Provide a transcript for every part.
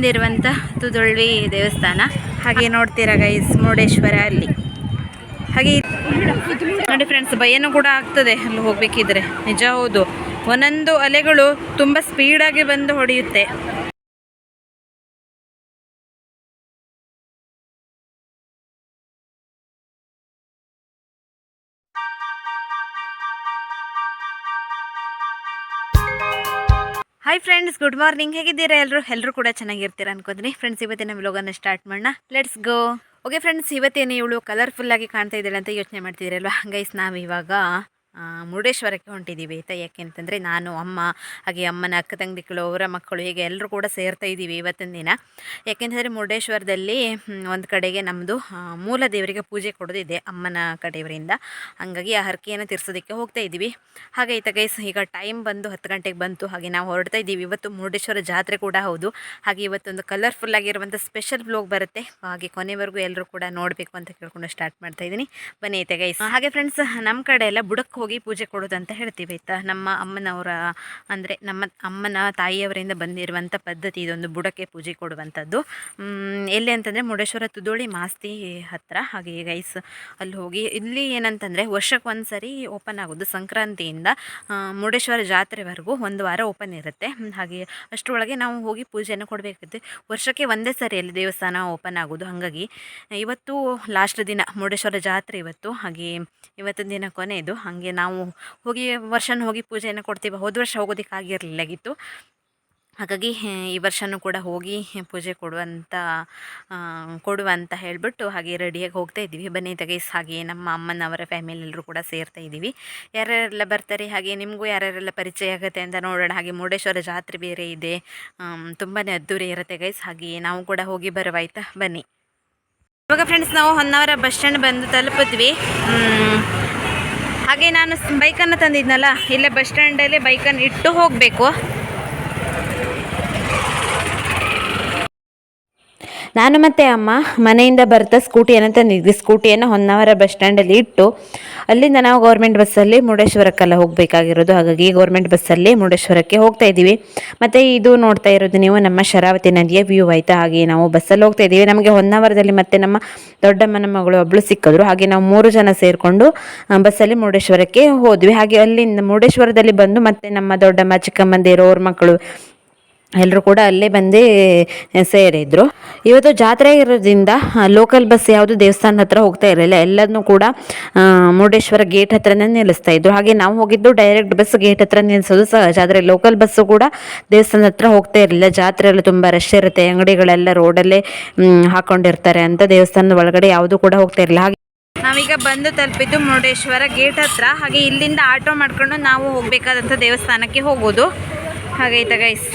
ಬಂದಿರುವಂಥ ತುದೊಳ್ಳಿ ದೇವಸ್ಥಾನ. ಹಾಗೆ ನೋಡ್ತೀರಾ ಗೈಸ್ ಮುರುಡೇಶ್ವರ ಅಲ್ಲಿ. ಹಾಗೆ ನೋಡಿ ಫ್ರೆಂಡ್ಸ್ ಭಯನೂ ಕೂಡ ಆಗ್ತದೆ ಅಲ್ಲಿ ಹೋಗ್ಬೇಕಿದ್ರೆ. ನಿಜ ಹೌದು. ಒಂದೊಂದು ಅಲೆಗಳು ತುಂಬ ಸ್ಪೀಡಾಗಿ ಬಂದು ಹೊಡೆಯುತ್ತೆ. ಹಾಯ್ ಫ್ರೆಂಡ್ಸ್ ಗುಡ್ ಮಾರ್ನಿಂಗ್ ಹೇಗಿದ್ದೀರಾ ಎಲ್ಲರೂ? ಎಲ್ಲರೂ ಕೂಡ ಚೆನ್ನಾಗಿರ್ತೀರಾ ಅನ್ಕೋತೀನಿ. ಫ್ರೆಂಡ್ಸ್ ಇವತ್ತಿನ ವ್ಲೋಗನ್ನು ಸ್ಟಾರ್ಟ್ ಮಾಡೋಣ. ಲೆಟ್ಸ್ ಗೋ ಓಕೆ ಫ್ರೆಂಡ್ಸ್ ಇವತ್ತೇನು ಇವಳು ಕಲರ್ಫುಲ್ ಆಗಿ ಕಾಣ್ತಾ ಇದ್ದಾಳೆ ಅಂತ ಯೋಚನೆ ಮಾಡ್ತಿದ್ದೀರಲ್ವಾ? ಹಂಗೈಸ್ ನಾವು ಇವಾಗ ಮುರುಡೇಶ್ವರಕ್ಕೆ ಹೊಂಟಿದ್ದೀವಿ ಯಾಕೆ ಅಂತಂದರೆ ನಾನು, ಅಮ್ಮ, ಹಾಗೆ ಅಮ್ಮನ ಅಕ್ಕ ತಂಗಿಗಳು ಅವರ ಮಕ್ಕಳು ಹೀಗೆ ಎಲ್ಲರೂ ಕೂಡ ಸೇರ್ತಾ ಇದ್ದೀವಿ ಇವತ್ತಿನ ದಿನ. ಯಾಕೆಂತಂದರೆ ಮುರುಡೇಶ್ವರದಲ್ಲಿ ಒಂದು ಕಡೆಗೆ ನಮ್ಮದು ಮೂಲ ದೇವರಿಗೆ ಪೂಜೆ ಕೊಡೋದಿದೆ ಅಮ್ಮನ ಕಡೆಯವರಿಂದ. ಹಾಗಾಗಿ ಆ ಹರಕೆಯನ್ನು ತೀರ್ಸೋದಕ್ಕೆ ಹೋಗ್ತಾ ಇದ್ದೀವಿ ಹಾಗೆ ಈತ ಗೈಸ್ ಈಗ ಟೈಮ್ ಬಂದು ಹತ್ತು ಗಂಟೆಗೆ ಬಂತು. ಹಾಗೆ ನಾವು ಹೊರಡ್ತಾ ಇದ್ದೀವಿ ಇವತ್ತು ಮುರುಡೇಶ್ವರ ಜಾತ್ರೆ ಕೂಡ ಹೌದು. ಹಾಗೆ ಇವತ್ತೊಂದು ಕಲರ್ಫುಲ್ ಆಗಿರುವಂಥ ಸ್ಪೆಷಲ್ ಬ್ಲಾಗ್ ಬರುತ್ತೆ. ಹಾಗೆ ಕೊನೆವರೆಗೂ ಎಲ್ಲರೂ ಕೂಡ ನೋಡಬೇಕು ಅಂತ ಕೇಳ್ಕೊಂಡು ಸ್ಟಾರ್ಟ್ ಮಾಡ್ತಾ ಇದ್ದೀನಿ ಬನ್ನಿ ಐತೆ ಗೈಸ್ ಹಾಗೆ ಫ್ರೆಂಡ್ಸ್ ನಮ್ಮ ಕಡೆ ಎಲ್ಲ ಬುಡಕ್ಕೆ ಹೋಗಿ ಪೂಜೆ ಕೊಡೋದು ಅಂತ ಹೇಳ್ತೀವಿ, ಆಯ್ತಾ? ನಮ್ಮ ಅಮ್ಮನವರ, ಅಂದರೆ ನಮ್ಮ ಅಮ್ಮನ ತಾಯಿಯವರಿಂದ ಬಂದಿರುವಂಥ ಪದ್ಧತಿ ಇದೊಂದು ಬುಡಕ್ಕೆ ಪೂಜೆ ಕೊಡುವಂಥದ್ದು ಎಲ್ಲಿ ಅಂತಂದರೆ ಮುರುಡೇಶ್ವರ ತುದೋಳಿ ಮಾಸ್ತಿ ಹತ್ತಿರ ಹಾಗೆ ಗೈಸ್ ಅಲ್ಲಿ ಹೋಗಿ. ಇಲ್ಲಿ ಏನಂತಂದರೆ ವರ್ಷಕ್ಕೆ ಒಂದು ಸರಿ ಓಪನ್ ಆಗೋದು ಸಂಕ್ರಾಂತಿಯಿಂದ ಮುರುಡೇಶ್ವರ ಜಾತ್ರೆವರೆಗೂ ಒಂದು ವಾರ ಓಪನ್ ಇರುತ್ತೆ. ಹಾಗೆ ಅಷ್ಟರೊಳಗೆ ನಾವು ಹೋಗಿ ಪೂಜೆಯನ್ನು ಕೊಡಬೇಕಿರುತ್ತೆ ವರ್ಷಕ್ಕೆ ಒಂದೇ ಸರಿ ಅಲ್ಲಿ ದೇವಸ್ಥಾನ ಓಪನ್ ಆಗೋದು, ಹಾಗಾಗಿ ಇವತ್ತು ಲಾಸ್ಟ್ ದಿನ ಮುರುಡೇಶ್ವರ ಜಾತ್ರೆ ಇವತ್ತು. ಹಾಗೆ ಇವತ್ತಿನ ದಿನ ಕೊನೆಯದು ಹಾಗೆ ನಾವು ಹೋಗಿ ವರ್ಷನೂ ಹೋಗಿ ಪೂಜೆಯನ್ನು ಕೊಡ್ತೀವಿ. ಹೋದ ವರ್ಷ ಹೋಗೋದಕ್ಕಾಗಿರಲಿಲ್ಲಾಗಿತ್ತು ಹಾಗಾಗಿ ಈ ವರ್ಷನೂ ಕೂಡ ಹೋಗಿ ಪೂಜೆ ಕೊಡುವಂಥ ಕೊಡುವ ಅಂತ ಹೇಳಿಬಿಟ್ಟು ಹಾಗೆ ರೆಡಿಯಾಗಿ ಹೋಗ್ತಾ ಇದ್ದೀವಿ. ಬನ್ನಿ ತಗೈಸ್ ಹಾಗೆ ನಮ್ಮ ಅಮ್ಮನವರ ಫ್ಯಾಮಿಲಿ ಎಲ್ಲರೂ ಕೂಡ ಸೇರ್ತಾ ಇದ್ದೀವಿ. ಯಾರ್ಯಾರೆಲ್ಲ ಬರ್ತಾರೆ, ಹಾಗೆ ನಿಮಗೂ ಯಾರ್ಯಾರೆಲ್ಲ ಪರಿಚಯ ಆಗುತ್ತೆ ಅಂತ ನೋಡೋಣ. ಹಾಗೆ ಮುರುಡೇಶ್ವರ ಜಾತ್ರೆ ಬೇರೆ ಇದೆ. ತುಂಬಾ ಅದ್ದೂರಿ ಇರುತ್ತೆ ಗೈಸ್ ಹಾಗೆ ನಾವು ಕೂಡ ಹೋಗಿ ಬರುವಾಯ್ತಾ ಬನ್ನಿ. ಇವಾಗ ಫ್ರೆಂಡ್ಸ್ ನಾವು ಹೊನ್ನಾವರ ಬಸ್ ಸ್ಟ್ಯಾಂಡ್ ಬಂದು ತಲುಪಿದ್ವಿ. ಹಾಗೆ ನಾನು ಬೈಕನ್ನು ತಂದಿದ್ನಲ್ಲ ಇಲ್ಲೇ ಬಸ್ ಸ್ಟ್ಯಾಂಡಲ್ಲೇ ಬೈಕನ್ನು ಇಟ್ಟು ಹೋಗಬೇಕು. ನಾನು ಮತ್ತು ಅಮ್ಮ ಮನೆಯಿಂದ ಬರ್ತಾ ಸ್ಕೂಟಿಯನ್ನು ತಂದಿದ್ವಿ. ಸ್ಕೂಟಿಯನ್ನು ಹೊನ್ನಾವರ ಬಸ್ ಸ್ಟ್ಯಾಂಡಲ್ಲಿ ಇಟ್ಟು ಅಲ್ಲಿಂದ ನಾವು ಗೌರ್ಮೆಂಟ್ ಬಸ್ಸಲ್ಲಿ ಮುರುಡೇಶ್ವರಕ್ಕೆಲ್ಲ ಹೋಗಬೇಕಾಗಿರೋದು. ಹಾಗಾಗಿ ಗೌರ್ಮೆಂಟ್ ಬಸ್ಸಲ್ಲಿ ಮುರುಡೇಶ್ವರಕ್ಕೆ ಹೋಗ್ತಾ ಇದ್ದೀವಿ. ಮತ್ತು ಇದು ನೋಡ್ತಾ ಇರೋದು ನೀವು ನಮ್ಮ ಶರಾವತಿ ನದಿಯ ವ್ಯೂ ಆಯಿತಾ? ಹಾಗೆ ನಾವು ಬಸ್ಸಲ್ಲಿ ಹೋಗ್ತಾ ಇದ್ದೀವಿ. ನಮಗೆ ಹೊನ್ನಾವರದಲ್ಲಿ ಮತ್ತೆ ನಮ್ಮ ದೊಡ್ಡಮ್ಮನ ಮಗಳು ಒಬ್ಬಳು ಸಿಕ್ಕಿದ್ರು. ಹಾಗೆ ನಾವು ಮೂರು ಜನ ಸೇರಿಕೊಂಡು ಬಸ್ಸಲ್ಲಿ ಮುರುಡೇಶ್ವರಕ್ಕೆ ಹೋದ್ವಿ. ಹಾಗೆ ಅಲ್ಲಿಂದ ಮುರುಡೇಶ್ವರದಲ್ಲಿ ಬಂದು ಮತ್ತೆ ನಮ್ಮ ದೊಡ್ಡಮ್ಮ, ಚಿಕ್ಕಮ್ಮಂದಿರು, ಅವ್ರ ಮಕ್ಕಳು ಎಲ್ಲರೂ ಕೂಡ ಅಲ್ಲೇ ಬಂದು ಸೇರಿದ್ರು. ಇವತ್ತು ಜಾತ್ರೆ ಇರೋದ್ರಿಂದ ಲೋಕಲ್ ಬಸ್ ಯಾವುದು ದೇವಸ್ಥಾನದ ಹತ್ರ ಹೋಗ್ತಾ ಇರಲಿಲ್ಲ. ಎಲ್ಲದನ್ನೂ ಕೂಡ ಮುರುಡೇಶ್ವರ ಗೇಟ್ ಹತ್ರನೇ ನಿಲ್ಲಿಸ್ತಾ ಇದ್ರು. ಹಾಗೆ ನಾವು ಹೋಗಿದ್ದು ಡೈರೆಕ್ಟ್ ಬಸ್ ಗೇಟ್ ಹತ್ರ ನಿಲ್ಲಿಸೋದು ಸಹಜ. ಆದರೆ ಲೋಕಲ್ ಬಸ್ಸು ಕೂಡ ದೇವಸ್ಥಾನ ಹತ್ರ ಹೋಗ್ತಾ ಇರಲಿಲ್ಲ. ಜಾತ್ರೆಯಲ್ಲಿ ತುಂಬ ರಶ್ ಇರುತ್ತೆ. ಅಂಗಡಿಗಳೆಲ್ಲ ರೋಡಲ್ಲೇ ಹಾಕೊಂಡಿರ್ತಾರೆ ಅಂತ ದೇವಸ್ಥಾನದ ಒಳಗಡೆ ಯಾವುದು ಕೂಡ ಹೋಗ್ತಾ ಇರಲಿಲ್ಲ. ಹಾಗೆ ನಾವೀಗ ಬಂದು ತಲುಪಿದ್ದು ಮುರುಡೇಶ್ವರ ಗೇಟ್ ಹತ್ರ. ಹಾಗೆ ಇಲ್ಲಿಂದ ಆಟೋ ಮಾಡ್ಕೊಂಡು ನಾವು ಹೋಗಬೇಕಾದಂಥ ದೇವಸ್ಥಾನಕ್ಕೆ ಹೋಗೋದು. ಹಾಗೈತ ಗೈಸ್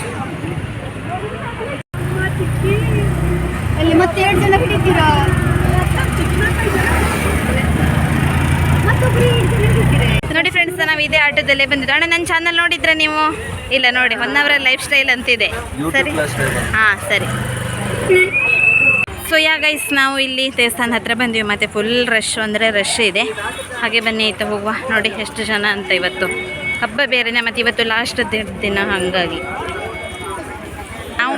ಅಲ್ಲಿ ಮತ್ತೆ ಎರಡು ಜನ ಹಿಡಿತೀರಾ? ನೋಡಿ ಫ್ರೆಂಡ್ಸ್ ನಾವು ಇದೇ ಆಟೋದಲ್ಲೇ ಬಂದಿದ್ದು ಅಣ್ಣ ನನ್ನ ಚಾನಲ್ ನೋಡಿದ್ರೆ ನೀವು? ಇಲ್ಲ ನೋಡಿ ಒನ್ ಅವರ್ ಲೈಫ್ ಸ್ಟೈಲ್ ಅಂತಿದೆ ಸರಿ? ಹಾಂ ಸರಿ. ಸೊ ಯಾ ಗೈಸ್ ನಾವು ಇಲ್ಲಿ ದೇವಸ್ಥಾನ ಹತ್ರ ಬಂದ್ವಿ. ಮತ್ತು ಫುಲ್ ರಶ್ ಅಂದರೆ ರಶ್ ಇದೆ. ಹಾಗೆ ಬನ್ನಿ ಆಯ್ತು ಹೋಗುವ. ನೋಡಿ ಎಷ್ಟು ಜನ ಅಂತ ಇವತ್ತು. ಹಬ್ಬ ಬೇರೆನೆ ಮತ್ತು ಇವತ್ತು ಲಾಸ್ಟ್ ದಿನ ಹಾಗಾಗಿ.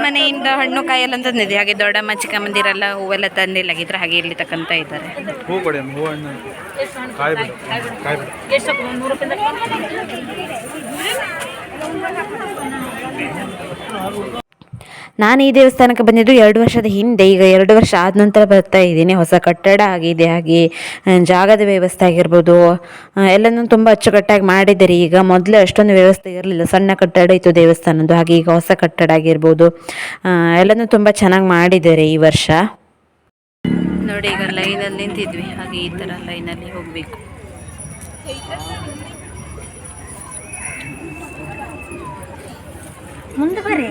ಮನೆಯಿಂದ ಹಣ್ಣು ಕಾಯಲ್ಲ ಅಂತ ತಂದಿದ್ದೆ ಹಾಗೆ ದೊಡ್ಡಮ್ಮ, ಚಿಕ್ಕಮ್ಮಂದಿರೆಲ್ಲ ಹೂವೆಲ್ಲ ತಂದಿಲ್ಲಾಗಿದ್ರೆ ಹಾಗೆ ಇಲ್ಲಿ ತಕ್ಕಂತ ಇದ್ದಾರೆ. ಹೂ ಕೊಡಿ ನಾನು ಈ ದೇವಸ್ಥಾನಕ್ಕೆ ಬಂದಿದ್ದು ಎರಡು ವರ್ಷದ ಹಿಂದೆ. ಈಗ ಎರಡು ವರ್ಷ ಆದ ನಂತರ ಬರ್ತಾ ಇದ್ದೀನಿ. ಹೊಸ ಕಟ್ಟಡ ಆಗಿದೆ ಹಾಗೆ ಜಾಗದ ವ್ಯವಸ್ಥೆ ಆಗಿರ್ಬೋದು. ಎಲ್ಲನೂ ತುಂಬ ಅಚ್ಚುಕಟ್ಟಾಗಿ ಮಾಡಿದ್ದಾರೆ. ಈಗ ಮೊದಲು ಅಷ್ಟೊಂದು ವ್ಯವಸ್ಥೆ ಇರಲಿಲ್ಲ. ಸಣ್ಣ ಕಟ್ಟಡ ಇತ್ತು ದೇವಸ್ಥಾನದ್ದು ಹಾಗೆ ಈಗ ಹೊಸ ಕಟ್ಟಡ ಆಗಿರ್ಬೋದು. ಎಲ್ಲನೂ ತುಂಬ ಚೆನ್ನಾಗಿ ಮಾಡಿದ್ದಾರೆ ಈ ವರ್ಷ. ನೋಡಿ ಈಗ ಲೈನಲ್ಲಿ ನಿಂತಿದ್ವಿ. ಹಾಗೆ ಈ ಥರ ಲೈನಲ್ಲಿ ಹೋಗಬೇಕು. ಮುಂದೆ ಬರ್ರಿ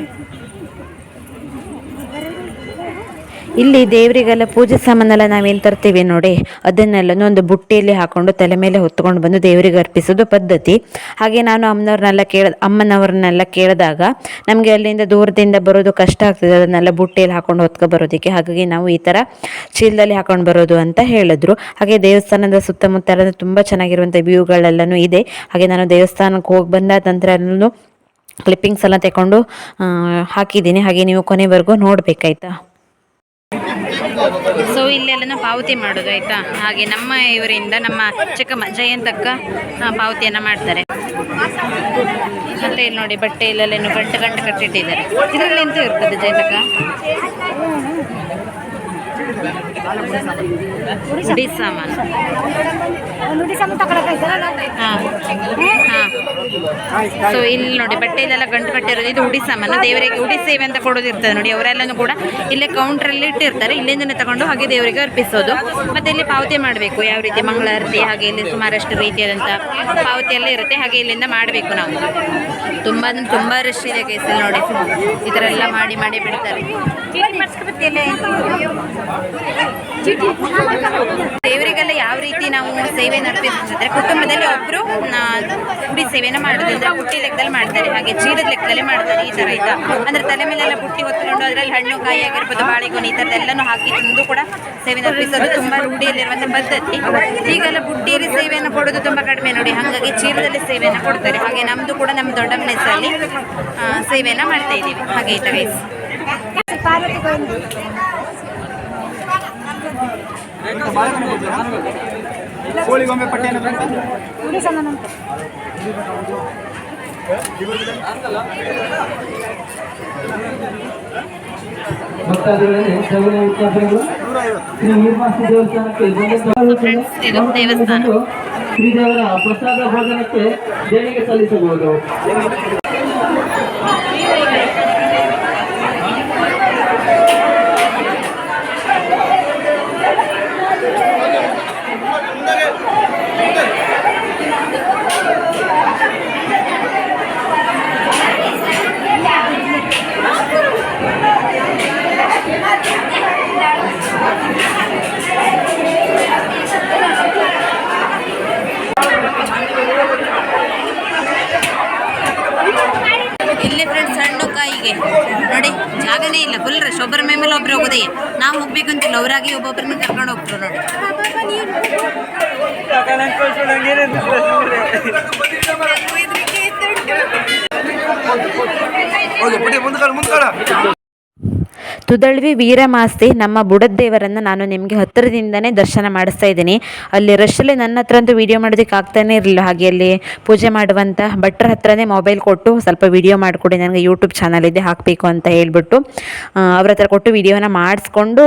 ಇಲ್ಲಿ ದೇವರಿಗೆಲ್ಲ ಪೂಜೆ ಸಾಮಾನೆಲ್ಲ ನಾವೇನು ತರ್ತೀವಿ ನೋಡಿ ಅದನ್ನೆಲ್ಲನೂ ಒಂದು ಬುಟ್ಟಿಯಲ್ಲಿ ಹಾಕೊಂಡು ತಲೆ ಮೇಲೆ ಹೊತ್ಕೊಂಡು ಬಂದು ದೇವರಿಗೆ ಅರ್ಪಿಸೋದು ಪದ್ಧತಿ. ಹಾಗೆ ನಾನು ಅಮ್ಮನವ್ರನ್ನೆಲ್ಲ ಕೇಳ, ಅಮ್ಮನವ್ರನ್ನೆಲ್ಲ ಕೇಳಿದಾಗ ನಮಗೆ ಅಲ್ಲಿಂದ ದೂರದಿಂದ ಬರೋದು ಕಷ್ಟ ಆಗ್ತದೆ, ಅದನ್ನೆಲ್ಲ ಬುಟ್ಟಿಯಲ್ಲಿ ಹಾಕೊಂಡು ಹೊತ್ಕೊ ಬರೋದಕ್ಕೆ. ಹಾಗಾಗಿ ನಾವು ಈ ಥರ ಚೀಲದಲ್ಲಿ ಹಾಕೊಂಡು ಬರೋದು ಅಂತ ಹೇಳಿದ್ರು. ಹಾಗೆ ದೇವಸ್ಥಾನದ ಸುತ್ತಮುತ್ತ ತುಂಬ ಚೆನ್ನಾಗಿರುವಂಥ ವ್ಯೂಗಳೆಲ್ಲನೂ ಇದೆ. ಹಾಗೆ ನಾನು ದೇವಸ್ಥಾನಕ್ಕೆ ಹೋಗಿ ಬಂದ ನಂತರ ಎಲ್ಲನೂ ಕ್ಲಿಪ್ಪಿಂಗ್ಸ್ ಎಲ್ಲ ತಗೊಂಡು ಹಾಕಿದ್ದೀನಿ. ಹಾಗೆ ನೀವು ಕೊನೆವರೆಗೂ ನೋಡಬೇಕಾಯ್ತಾ? ಸೊ ಇಲ್ಲೆಲ್ಲ ಪಾವತಿ ಮಾಡೋದು, ಆಯ್ತಾ? ಹಾಗೆ ನಮ್ಮ ಇವರಿಂದ, ನಮ್ಮ ಚಿಕ್ಕಮ್ಮ ಜಯಂತಕ್ಕ ಪಾವತಿಯನ್ನು ಮಾಡ್ತಾರೆ. ಮತ್ತೆ ಇಲ್ಲಿ ನೋಡಿ, ಬಟ್ಟೆ ಇಲ್ಲೆಲ್ಲ ಗಂಟು ಗಂಟು ಕಟ್ಟಿಟ್ಟಿದ್ದಾರೆ. ಇದರಲ್ಲಿ ಎಂತ ಇರ್ತದೆ ಜಯಂತಕ್ಕ ಉಡಿ ಸಾಮಾನು ನುಡಿ ಸಾಮಾನು ತಗೊಳಕಾಯ್ತಲ್ಲ ಹಾಂ. ಹಾಂ. ಸೊ ಇಲ್ಲಿ ನೋಡಿ ಬಟ್ಟೆಲೆಲ್ಲ ಗಂಟು ಕಟ್ಟಿರೋದು ಇದು ಉಡಿ ಸಾಮಾನು ದೇವರಿಗೆ ಉಡಿ ಸೇವೆ ಅಂತ ಕೊಡೋದು ಇರ್ತದೆ ನೋಡಿ ಅವರೆಲ್ಲನೂ ಕೂಡ ಇಲ್ಲೇ ಕೌಂಟ್ರಲ್ಲಿ ಇಟ್ಟಿರ್ತಾರೆ. ಇಲ್ಲಿಂದನೇ ತಗೊಂಡು ಹಾಗೆ ದೇವರಿಗೆ ಅರ್ಪಿಸೋದು. ಮತ್ತೆ ಇಲ್ಲಿ ಪಾವತಿ ಮಾಡಬೇಕು. ಯಾವ ರೀತಿ ಮಂಗಳಾರತಿ ಹಾಗೆ ಇಲ್ಲಿ ಸುಮಾರಷ್ಟು ರೀತಿಯಾದಂಥ ಪಾವತಿ ಎಲ್ಲ ಇರುತ್ತೆ. ಹಾಗೆ ಇಲ್ಲಿಂದ ಮಾಡಬೇಕು ನಾವು. ತುಂಬ ಅಂದ್ರೆ ತುಂಬ ರಶ್ ಇದೆ ಕೇಸಲ್ಲಿ ನೋಡಿ. ಈ ಥರ ಎಲ್ಲ ಮಾಡಿ ಮಾಡಿ ಬಿಡ್ತಾರೆ. ದೇವರಿಗೆಲ್ಲ ಯಾವ ರೀತಿ ನಾವು ಸೇವೆ ನಡೆಸಿದ್ರೆ ಕುಟುಂಬದಲ್ಲಿ ಒಬ್ಬರು ಪುಡಿ ಸೇವೆನ ಮಾಡೋದು ಅಂದ್ರೆ ಬುಟ್ಟಿ ಲೆಕ್ಕದಲ್ಲಿ ಮಾಡ್ತಾರೆ. ಹಾಗೆ ಚೀಲದ ಲೆಕ್ಕದಲ್ಲಿ ಮಾಡ್ತಾರೆ ಈ ಥರ ಆಯ್ತಾ ಅಂದ್ರೆ ತಲೆ ಮೇಲೆಲ್ಲ ಬುಟ್ಟಿ ಹೊತ್ಕೊಂಡು ಅದರಲ್ಲಿ ಹಣ್ಣು, ಕಾಯಿ ಆಗಿರ್ಬೋದು, ಬಾಳೆಗೊನೆ ಈ ಥರದ್ದೆಲ್ಲನೂ ಹಾಕಿ ತಂದು ಕೂಡ ಸೇವೆ ನಡೆಸೋದು ತುಂಬ ರೂಢಿಯಲ್ಲಿರುವಂಥ ಪದ್ಧತಿ. ಈಗೆಲ್ಲ ಬುಟ್ಟಿಯಲ್ಲಿ ಸೇವೆಯನ್ನು ಕೊಡೋದು ತುಂಬ ಕಡಿಮೆ ನೋಡಿ. ಹಾಗಾಗಿ ಚೀಲದಲ್ಲಿ ಸೇವೆಯನ್ನು ಕೊಡ್ತಾರೆ. ಹಾಗೆ ನಮ್ಮದು ಕೂಡ ನಮ್ಮ ದೊಡ್ಡ ಮನೆಯಲ್ಲಿ ಸೇವೆಯನ್ನು ಮಾಡ್ತಾ ಇದ್ದೀವಿ. ಹಾಗೆ ಐತೆ ಅಂತ ಭಕ್ತಾದಿಗಳೇ ಸವಿನ ದೇವಸ್ಥಾನಕ್ಕೆ. ಶ್ರೀದೇವರ ಪ್ರಸಾದ ಭೋಜನಕ್ಕೆ ದೇಣಿಗೆ ಸಲ್ಲಿಸಬಹುದು ಇಲ್ಲಿ ಫ್ರೆಂಡ್ಸ್ ಹಣ್ಣು ಕಾಯಿಗೆ ನೋಡಿ ಜಾಗನೇ ಇಲ್ಲ ಫುಲ್ ರಶ್ ಒಬ್ಬರ ಮೇಲೆ ಒಬ್ರು ಹೋಗೋದೇ ನಾವು ಹೋಗ್ಬೇಕು ಅಂತಿಲ್ಲ ಅವರಾಗಿ ಒಬ್ಬೊಬ್ಬರನ್ನ ಕರ್ಕೊಂಡು ಹೋಗ್ತಾರೆ ನೋಡಿ. ಮುಂದ್ಕೊಳ್ಳ ಪುಟ್ಟಿ ತುದಳ್ವಿ ವೀರಮಾಸ್ತಿ ನಮ್ಮ ಬುಡದ್ದೇವರನ್ನು ನಾನು ನಿಮಗೆ ಹತ್ತಿರದಿಂದನೇ ದರ್ಶನ ಮಾಡಿಸ್ತಾ ಇದ್ದೀನಿ. ಅಲ್ಲಿ ರಶಲ್ಲಿ ನನ್ನ ಹತ್ರ ಅಂತೂ ವೀಡಿಯೋ ಮಾಡೋದಕ್ಕೆ ಆಗ್ತಾನೆ ಇರಲಿಲ್ಲ. ಹಾಗೆ ಅಲ್ಲಿ ಪೂಜೆ ಮಾಡುವಂಥ ಭಟ್ರ ಹತ್ರನೇ ಮೊಬೈಲ್ ಕೊಟ್ಟು ಸ್ವಲ್ಪ ವೀಡಿಯೋ ಮಾಡಿಕೊಡಿ, ನನಗೆ ಯೂಟ್ಯೂಬ್ ಚಾನಲ್ ಇದೆ, ಹಾಕಬೇಕು ಅಂತ ಹೇಳ್ಬಿಟ್ಟು ಅವ್ರ ಹತ್ರ ಕೊಟ್ಟು ವೀಡಿಯೋನ ಮಾಡಿಸ್ಕೊಂಡು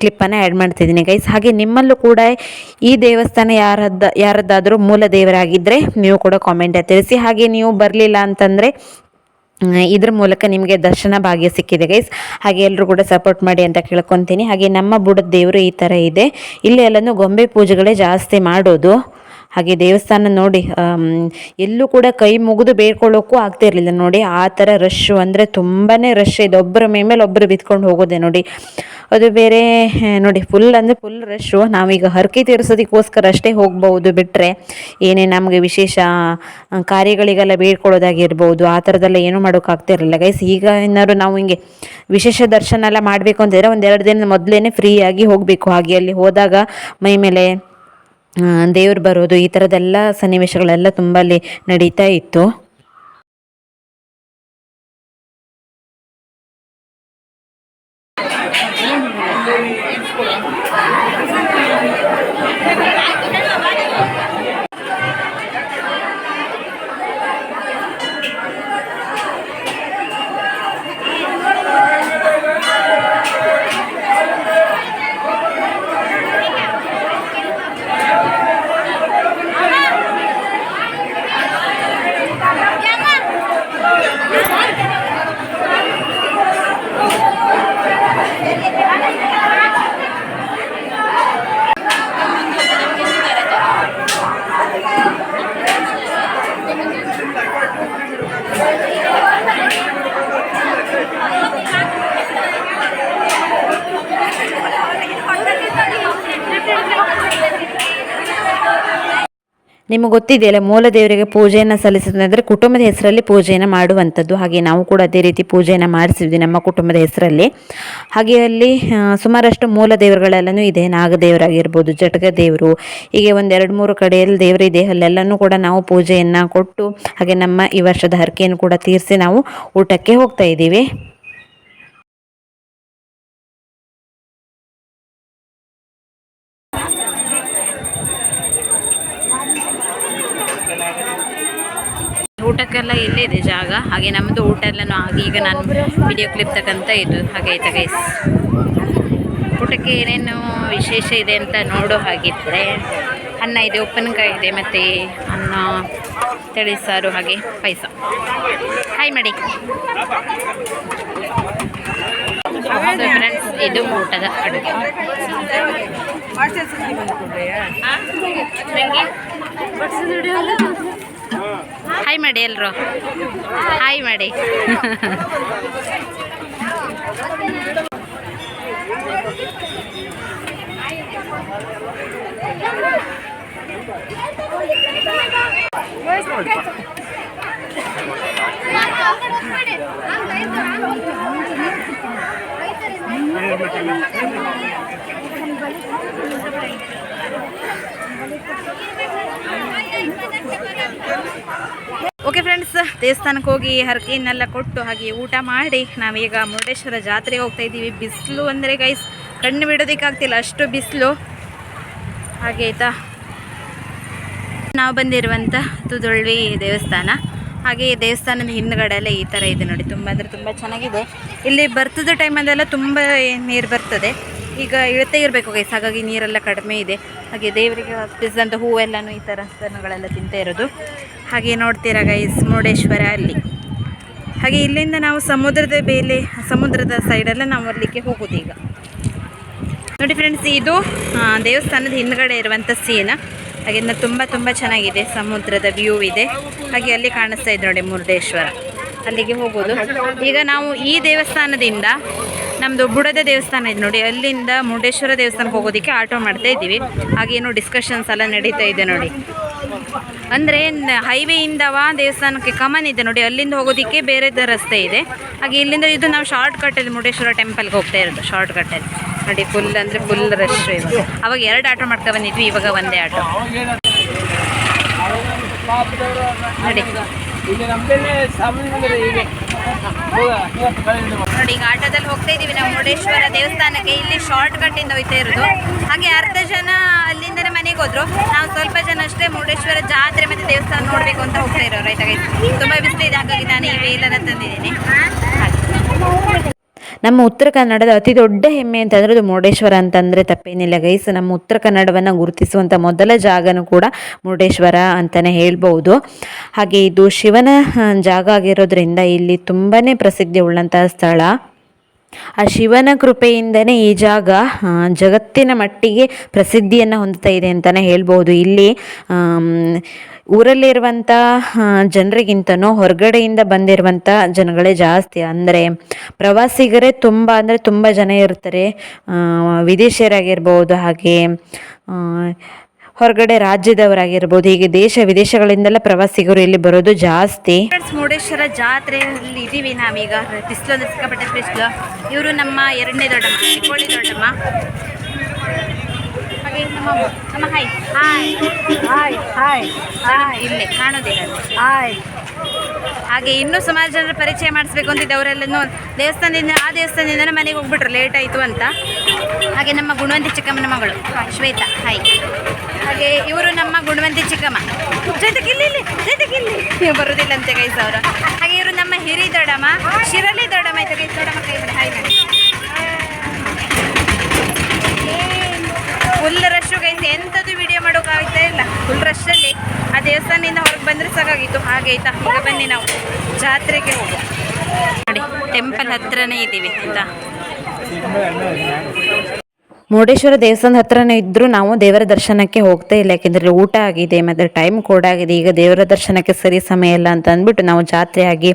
ಕ್ಲಿಪ್ಪನ್ನು ಆ್ಯಡ್ ಮಾಡ್ತಿದ್ದೀನಿ ಗೈಸ್ ಹಾಗೆ ನಿಮ್ಮಲ್ಲೂ ಕೂಡ ಈ ದೇವಸ್ಥಾನ ಯಾರದ್ದ, ಯಾರದ್ದಾದರೂ ಮೂಲ ದೇವರಾಗಿದ್ದರೆ ನೀವು ಕೂಡ ಕಾಮೆಂಟ್ ತಿಳಿಸಿ. ಹಾಗೆ ನೀವು ಬರಲಿಲ್ಲ ಅಂತಂದರೆ ಇದ್ರ ಮೂಲಕ ನಿಮಗೆ ದರ್ಶನ ಭಾಗ್ಯ ಸಿಕ್ಕಿದೆ ಗೈಸ್ ಹಾಗೆ ಎಲ್ಲರೂ ಕೂಡ ಸಪೋರ್ಟ್ ಮಾಡಿ ಅಂತ ಕೇಳ್ಕೊತೀನಿ. ಹಾಗೆ ನಮ್ಮ ಬುಡದ ದೇವರು ಈ ಥರ ಇದೆ. ಇಲ್ಲಿ ಎಲ್ಲನೂ ಗೊಂಬೆ ಪೂಜೆಗಳೇ ಜಾಸ್ತಿ ಮಾಡೋದು. ಹಾಗೆ ದೇವಸ್ಥಾನ ನೋಡಿ ಎಲ್ಲೂ ಕೂಡ ಕೈ ಮುಗಿದು ಬೇಡ್ಕೊಳ್ಳೋಕ್ಕೂ ಆಗ್ತಾ ಇರಲಿಲ್ಲ ನೋಡಿ. ಆ ಥರ ರಶ್ಶು ಅಂದರೆ ತುಂಬಾ ರಶ್ ಇದೆ. ಒಬ್ಬರ ಮೇಲೆ ಒಬ್ಬರು ಬಿತ್ಕೊಂಡು ಹೋಗೋದೆ ನೋಡಿ. ಅದು ಬೇರೆ ನೋಡಿ ಫುಲ್ ಅಂದರೆ ಫುಲ್ ರಶ್ಶು ನಾವೀಗ ಹರಕೆ ತೀರಿಸೋದಕ್ಕೋಸ್ಕರ ಅಷ್ಟೇ ಹೋಗ್ಬೋದು ಬಿಟ್ಟರೆ ಏನೇ ನಮಗೆ ವಿಶೇಷ ಕಾರ್ಯಗಳಿಗೆಲ್ಲ ಬೇಡ್ಕೊಳ್ಳೋದಾಗಿರ್ಬೋದು, ಆ ಥರದ್ದೆಲ್ಲ ಏನೂ ಮಾಡೋಕ್ಕಾಗ್ತಿರಲಿಲ್ಲ ಗೈಸ್ ಈಗ ಏನಾದ್ರು ನಾವು ಹಿಂಗೆ ವಿಶೇಷ ದರ್ಶನ ಎಲ್ಲ ಮಾಡಬೇಕು ಅಂತಿದ್ರೆ ಒಂದೆರಡು ದಿನ ಮೊದಲೇ ಫ್ರೀಯಾಗಿ ಹೋಗಬೇಕು. ಹಾಗೆ ಅಲ್ಲಿ ಹೋದಾಗ ಮೈ ಮೇಲೆ ದೇವ್ರು ಬರೋದು, ಈ ಥರದ್ದೆಲ್ಲ ಸನ್ನಿವೇಶಗಳೆಲ್ಲ ತುಂಬ ಅಲ್ಲಿ ನಡೀತಾ ಇತ್ತು. ನಿಮಗೆ ಗೊತ್ತಿದೆಯಲ್ಲ ಮೂಲ ದೇವರಿಗೆ ಪೂಜೆಯನ್ನು ಸಲ್ಲಿಸುವುದಂದರೆ ಕುಟುಂಬದ ಹೆಸರಲ್ಲಿ ಪೂಜೆಯನ್ನು ಮಾಡುವಂಥದ್ದು. ಹಾಗೆ ನಾವು ಕೂಡ ಅದೇ ರೀತಿ ಪೂಜೆಯನ್ನು ಮಾಡಿಸಿದ್ವಿ ನಮ್ಮ ಕುಟುಂಬದ ಹೆಸರಲ್ಲಿ. ಹಾಗೆ ಅಲ್ಲಿ ಸುಮಾರಷ್ಟು ಮೂಲ ದೇವರುಗಳೆಲ್ಲನೂ ಇದೆ. ನಾಗದೇವರಾಗಿರ್ಬೋದು ಜಟಗ ದೇವರು ಹೀಗೆ ಒಂದೆರಡು ಮೂರು ಕಡೆಯಲ್ಲಿ ದೇವರಿದೆ. ಅಲ್ಲೆಲ್ಲನೂ ಕೂಡ ನಾವು ಪೂಜೆಯನ್ನು ಕೊಟ್ಟು, ಹಾಗೆ ನಮ್ಮ ಈ ವರ್ಷದ ಹರಕೆಯನ್ನು ಕೂಡ ತೀರಿಸಿ ನಾವು ಊಟಕ್ಕೆ ಹೋಗ್ತಾ ಇದ್ದೀವಿ. ಊಟಕ್ಕೆಲ್ಲ ಇಲ್ಲೇ ಇದೆ ಜಾಗ? ಹಾಗೆ ನಮ್ಮದು ಊಟ ಎಲ್ಲನೂ ಆಗಿ ಈಗ ನಾನು ವಿಡಿಯೋ ಕ್ಲಿಪ್ ತಕ್ಕಂತ ಇದು ಹಾಗೆ ಆಯ್ತಾ ಗೈಸ್ ಊಟಕ್ಕೆ ಏನೇನು ವಿಶೇಷ ಇದೆ ಅಂತ ನೋಡೋ ಹಾಗಿದ್ರೆ ಅನ್ನ ಇದೆ ಉಪ್ಪಿನಕಾಯಿ ಇದೆ ಮತ್ತು ಅನ್ನ ತಿಳಿ ಸಾರು ಹಾಗೆ ಪಾಯಸ. ಹಾಯ್ ಮಾಡಿ. ಫ್ರೆಂಡ್ಸ್ ಇದು ಊಟದ ಅಡುಗೆ. ಹಾಯ್ ಮಾಡಿ ಎಲ್ರು? ಹಾಯ್ ಮಾಡಿ ಓಕೆ ಫ್ರೆಂಡ್ಸ್ ದೇವಸ್ಥಾನಕ್ಕೆ ಹೋಗಿ ಹರಕೆಯನ್ನೆಲ್ಲ ಕೊಟ್ಟು ಹಾಗೆ ಊಟ ಮಾಡಿ ನಾವೀಗ ಮುರುಡೇಶ್ವರ ಜಾತ್ರೆಗೆ ಹೋಗ್ತಾ ಇದ್ದೀವಿ. ಬಿಸಿಲು ಅಂದರೆ ಗೈಸ್ ಕಣ್ಣು ಬಿಡೋದಕ್ಕಾಗ್ತಿಲ್ಲ, ಅಷ್ಟು ಬಿಸಿಲು. ಹಾಗೆ ಆಯಿತಾ? ನಾವು ಬಂದಿರುವಂಥ ತುದೊಳ್ಳಿ ದೇವಸ್ಥಾನ. ಹಾಗೆ ದೇವಸ್ಥಾನದ ಹಿಂದ್ಗಡೆ ಎಲ್ಲ ಈ ಥರ ಇದೆ ನೋಡಿ. ತುಂಬ ಅಂದರೆ ತುಂಬ ಚೆನ್ನಾಗಿದೆ. ಇಲ್ಲಿ ಬರ್ತದ ಟೈಮಲ್ಲೆಲ್ಲ ತುಂಬ ನೀರು ಬರ್ತದೆ. ಈಗ ಇಳತೆ ಇರಬೇಕು ಗೈಸ್ ಹಾಗಾಗಿ ನೀರೆಲ್ಲ ಕಡಿಮೆ ಇದೆ. ಹಾಗೆ ದೇವರಿಗೆ ಅರ್ಪಿಸಿದಂಥ ಹೂವೆಲ್ಲನೂ ಈ ಥರ ಸಣ್ಣಗಳೆಲ್ಲ ತಿಂತಾ ಇರೋದು. ಹಾಗೆ ನೋಡ್ತೀರಾ ಗೈಸ್ ಮುರುಡೇಶ್ವರ ಅಲ್ಲಿ. ಹಾಗೆ ಇಲ್ಲಿಂದ ನಾವು ಸಮುದ್ರದ ಬೇಲೆ ಸಮುದ್ರದ ಸೈಡೆಲ್ಲ ನಾವು ಬರಲಿಕ್ಕೆ ಹೋಗೋದು ಈಗ. ನೋಡಿ ಫ್ರೆಂಡ್ಸ್ ಇದು ದೇವಸ್ಥಾನದ ಹಿಂದ್ಗಡೆ ಇರುವಂಥ ಸೀನ್ ಇನ್ನು ತುಂಬ ತುಂಬ ಚೆನ್ನಾಗಿದೆ, ಸಮುದ್ರದ ವ್ಯೂ ಇದೆ. ಹಾಗೆ ಅಲ್ಲಿ ಕಾಣಿಸ್ತಾ ಇದೆ ನೋಡಿ ಮುರುಡೇಶ್ವರ. ಅಲ್ಲಿಗೆ ಹೋಗೋದು. ಈಗ ನಾವು ಈ ದೇವಸ್ಥಾನದಿಂದ ನಮ್ಮದು ಬುಡದ ದೇವಸ್ಥಾನ ಇದೆ ನೋಡಿ, ಅಲ್ಲಿಂದ ಮುರುಡೇಶ್ವರ ದೇವಸ್ಥಾನಕ್ಕೆ ಹೋಗೋದಕ್ಕೆ ಆಟೋ ಮಾಡ್ತಾ ಇದ್ದೀವಿ. ಹಾಗೇನು ಡಿಸ್ಕಷನ್ಸ್ ಎಲ್ಲ ನಡೀತಾ ಇದೆ ನೋಡಿ. ಅಂದರೆ ಹೈವೇಯಿಂದವ ದೇವಸ್ಥಾನಕ್ಕೆ ಕಮನ್ ಇದೆ ನೋಡಿ, ಅಲ್ಲಿಂದ ಹೋಗೋದಕ್ಕೆ ಬೇರೆ ರಸ್ತೆ ಇದೆ. ಹಾಗೆ ಇಲ್ಲಿಂದ ಇದು ನಾವು ಶಾರ್ಟ್ ಕಟ್ಟಲ್ಲಿ ಮುರುಡೇಶ್ವರ ಟೆಂಪಲ್ಗೆ ಹೋಗ್ತಾ ಇರೋದು ಶಾರ್ಟ್ ಕಟ್ಟಲ್ಲಿ ನೋಡಿ ಫುಲ್ ಅಂದರೆ ಫುಲ್ ರಶ್ ಇವಾಗ. ಅವಾಗ ಎರಡು ಆಟೋ ಮಾಡ್ತಾ ಬಂದಿದ್ವಿ, ಇವಾಗ ಒಂದೇ ಆಟೋ. ನೋಡಿ. ನೋಡಿ, ಈಗ ಆಟೋದಲ್ಲಿ ಹೋಗ್ತಾ ಇದೀವಿ ನಾವು ಮುರುಡೇಶ್ವರ ದೇವಸ್ಥಾನಕ್ಕೆ. ಇಲ್ಲಿ ಶಾರ್ಟ್ ಕಟ್ ಇಂದ ಹೋಯ್ತಾ ಇರೋದು. ಹಾಗೆ ಅರ್ಧ ಜನ ಅಲ್ಲಿಂದನೇ ಮನೆಗೆ ಹೋದ್ರು. ನಾವು ಸ್ವಲ್ಪ ಜನ ಅಷ್ಟೇ ಮುರುಡೇಶ್ವರ ಜಾತ್ರೆ ಮತ್ತೆ ದೇವಸ್ಥಾನ ನೋಡ್ಬೇಕು ಅಂತ ಹೋಗ್ತಾ ಇರೋರು. ಆಯ್ತಾ guys? ತುಂಬಾ ಬಿಸಿಲಿದೆ ಹಾಗಾಗಿ ನಾನು ಈ ವೇಲನ್ನ ತಂದಿದ್ದೀನಿ. ನಮ್ಮ ಉತ್ತರ ಕನ್ನಡದ ಅತಿ ದೊಡ್ಡ ಹೆಮ್ಮೆ ಅಂತಂದ್ರೆ ಅದು ಮುರುಡೇಶ್ವರ ಅಂತಂದರೆ ತಪ್ಪೇನಿಲ್ಲ ಗೈಸ್. ನಮ್ಮ ಉತ್ತರ ಕನ್ನಡವನ್ನು ಗುರುತಿಸುವಂಥ ಮೊದಲ ಜಾಗನೂ ಕೂಡ ಮುರುಡೇಶ್ವರ ಅಂತಲೇ ಹೇಳ್ಬೋದು ಹಾಗೆ ಇದು ಶಿವನ ಜಾಗ ಆಗಿರೋದ್ರಿಂದ ಇಲ್ಲಿ ತುಂಬಾ ಪ್ರಸಿದ್ಧಿ ಉಳ್ಳಂತಹ ಸ್ಥಳ. ಆ ಶಿವನ ಕೃಪೆಯಿಂದನೇ ಈ ಜಾಗ ಜಗತ್ತಿನ ಮಟ್ಟಿಗೆ ಪ್ರಸಿದ್ಧಿಯನ್ನು ಹೊಂದುತ್ತಾ ಇದೆ ಅಂತಲೇ ಹೇಳ್ಬೋದು ಇಲ್ಲಿ ಊರಲ್ಲಿರುವಂಥ ಜನರಿಗಿಂತನೂ ಹೊರಗಡೆಯಿಂದ ಬಂದಿರುವಂಥ ಜನಗಳೇ ಜಾಸ್ತಿ. ಅಂದರೆ ಪ್ರವಾಸಿಗರೇ ತುಂಬ, ಅಂದರೆ ತುಂಬ ಜನ ಇರ್ತಾರೆ. ವಿದೇಶಿಯರಾಗಿರ್ಬೋದು, ಹಾಗೆ ಹೊರಗಡೆ ರಾಜ್ಯದವರಾಗಿರ್ಬೋದು, ಹೀಗೆ ದೇಶ ವಿದೇಶಗಳಿಂದೆಲ್ಲ ಪ್ರವಾಸಿಗರು ಇಲ್ಲಿ ಬರೋದು ಜಾಸ್ತಿ. ಮುರುಡೇಶ್ವರ ಜಾತ್ರೆಯಲ್ಲಿ ಇದ್ದೀವಿ ನಾವೀಗ. ಬಿಸಿಲು ಸಿಕ್ಕಾಪಟ್ಟೆ ಬಿಸಿಲು ಇವರು ನಮ್ಮ ಎರಡನೇ ದೊಡ್ಡಮ್ಮ ದೊಡ್ಡಮ್ಮ. ನಮ್ಮ ನಮ್ಮ hi. Hi hi hi hi ಇಲ್ಲೇ ಕಾಣೋದಿಲ್ಲ. ಹಾಯ್. ಹಾಗೆ ಇನ್ನೂ ಸುಮಾರು ಜನರ ಪರಿಚಯ ಮಾಡಿಸ್ಬೇಕು ಅಂತಿದ್ದೆ ಅವರೆಲ್ಲನೂ ದೇವಸ್ಥಾನದಿಂದ ಆ ದೇವಸ್ಥಾನದಿಂದ ಮನೆಗೆ ಹೋಗ್ಬಿಟ್ರು. ಲೇಟ್ ಆಯಿತು ಅಂತ. ಹಾಗೆ ನಮ್ಮ ಗುಣವಂತಿ ಚಿಕ್ಕಮ್ಮನ ಮಗಳು. ಶ್ವೇತಾ ಹಾಯ್. ಹಾಗೆ ಇವರು ನಮ್ಮ ಗುಣವಂತಿ ಚಿಕ್ಕಮ್ಮ. ಜೊತೆಗಿಲ್ಲಿ ಇಲ್ಲಿ. ಇಲ್ಲಿ ಜೊತೆಗೆ ಇಲ್ಲಿ ಬರೋದಿಲ್ಲ ಅಂತೆ ಗೈಸ್ ಅವರು. ಹಾಗೆ ಇವರು ನಮ್ಮ ಹಿರಿ ದೊಡ್ಡಮ್ಮ ಶಿರಲಿ ದೊಡ್ಡಮ್ಮ ಆಯ್ತು ಗೈಸ್ ದೊಡ್ಡಮ್ಮ ಕೈ ಹಾಯ್ ಹಾಯ್ ಫುಲ್ ರಶ್ಶು ಗೈತೆ ಎಂಥದ್ದು ವಿಡಿಯೋ ಮಾಡೋಕ್ಕಾಗ್ತಾ ಇಲ್ಲ. ಫುಲ್ ರಶ್ಶಲ್ಲಿ ಆ ದೇವಸ್ಥಾನದಿಂದ ಹೊರಗೆ ಬಂದರೆ ಸಾಕಾಗಿತ್ತು. ಹಾಗೆ ಆಯ್ತಾ? ಈಗ ಬನ್ನಿ ನಾವು ಜಾತ್ರೆಗೆ ಹೋಗುವ. ನೋಡಿ ಟೆಂಪಲ್ ಹತ್ರನೇ ಇದ್ದೀವಿ ಆಯ್ತಾ? ಮುರುಡೇಶ್ವರ ದೇವಸ್ಥಾನದ ಹತ್ರನೇ ಇದ್ದರೂ ನಾವು ದೇವರ ದರ್ಶನಕ್ಕೆ ಹೋಗ್ತಾ ಇಲ್ಲ ಯಾಕೆಂದರೆ ಊಟ ಆಗಿದೆ ಮತ್ತು ಟೈಮ್ ಕೂಡ ಆಗಿದೆ. ಈಗ ದೇವರ ದರ್ಶನಕ್ಕೆ ಸರಿ ಸಮಯ ಇಲ್ಲ ಅಂತ ಅಂದ್ಬಿಟ್ಟು ನಾವು ಜಾತ್ರೆ ಆಗಿ